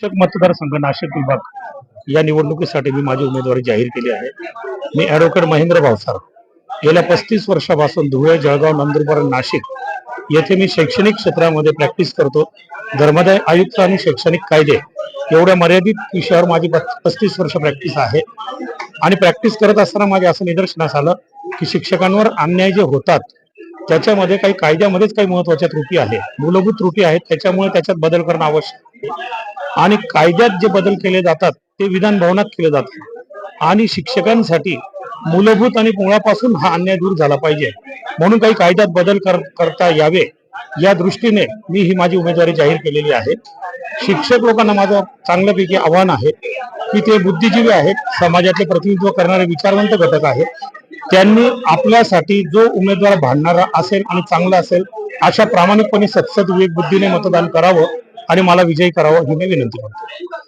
शिक्षक मतदारसंघ नाशिक विभाग या निवडणुकीसाठी मी माझी उमेदवारी जाहीर केली आहे. मी ॲडव्होकेट महेंद्र भावसार गेल्या पस्तीस वर्षापासून धुळे जळगाव नंदुरबार नाशिक येथे मी शैक्षणिक क्षेत्रामध्ये प्रॅक्टिस करतो. धर्मादाय आयुक्त आणि शैक्षणिक कायदे एवढ्या मर्यादित विषयावर माझी पस्तीस वर्ष प्रॅक्टिस आहे. आणि प्रॅक्टिस करत असताना माझ्या असं निदर्शनास आलं की शिक्षकांवर अन्याय जे होतात त्याच्यामध्ये काही कायद्यामध्येच काही महत्त्वाच्या त्रुटी आहेत. मूलभूत त्रुटी आहेत त्याच्यामुळे त्याच्यात बदल करणं आवश्यक आहे. आणि कायद्यात जे बदल केले जातात ते विधान भवनात केले जातात. आणि शिक्षकांसाठी मूलभूत आणि मुळापासून हा अन्याय दूर झाला पाहिजे. म्हणून काही कायद्यात बदल कर- करता यावे या दृष्टीने मी ही माझी उमेदवारी जाहीर केलेली आहे. शिक्षक लोकांना माझं चांगल्यापैकी आव्हान आहे की ते बुद्धिजीवी आहेत समाजातले प्रतिनिधित्व करणारे विचारवंत घटक आहेत. त्यांनी आपल्यासाठी जो उमेदवार भांडणारा असेल आणि चांगला असेल अशा प्रामाणिकपणे सत्सद विवेक बुद्धीने मतदान करावं आणि मला विजयी करावं ही मी विनंती करतो.